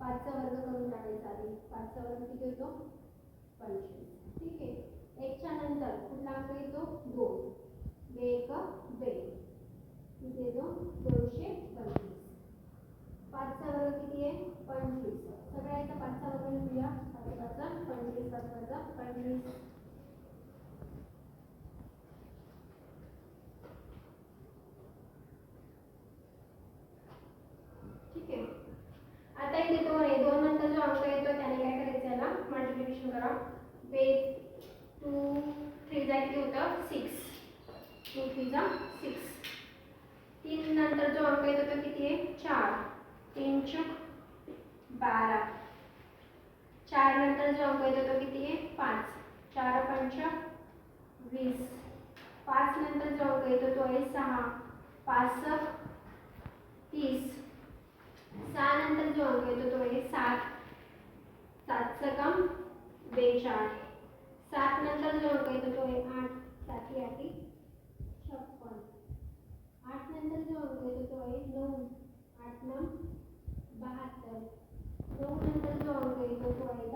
पाचचा वर्ग करून टाकायचा पाचचा वर्ग किती होतो पंचवीस ठीक आहे एकच्या नंतर पुन्हा येतो दोन बे एक बे किती येतो दोनशे पंचवीस पंचवीस. सगळ्या इथं पाचचा वर्ग लिहूया. पाच पाचचा पंचवीस पाच पाचचा पंचवीस. ठीक आहे. आता इथे दोन आहे दोन नंतर जो अंक येतो त्याने काय करायचं याला? मल्टिप्लिकेशन करा. बे टू थ्री जा किती होतं? सिक्स टू थ्री जा सिक्स तीन नंतर जो अंक येतो तो किती आहे? चार. तीन चुक बारा. चार नंतर जो अंक येतो तो किती आहे? पाच. चार पंच वीस. पाच नंतर जो अंक येतो तो आहे सहा. पाच तीस. सहा नंतर जो अंक येतो तो आहे सात. सात सकम बेचाळ सात नंतर जो अंक येतो तो आहे आठ. साती आठी छप्पन. आठ नंतर जो अंक येतो तो आहे नऊ आठ नऊ. 冬天真就是给狗裹一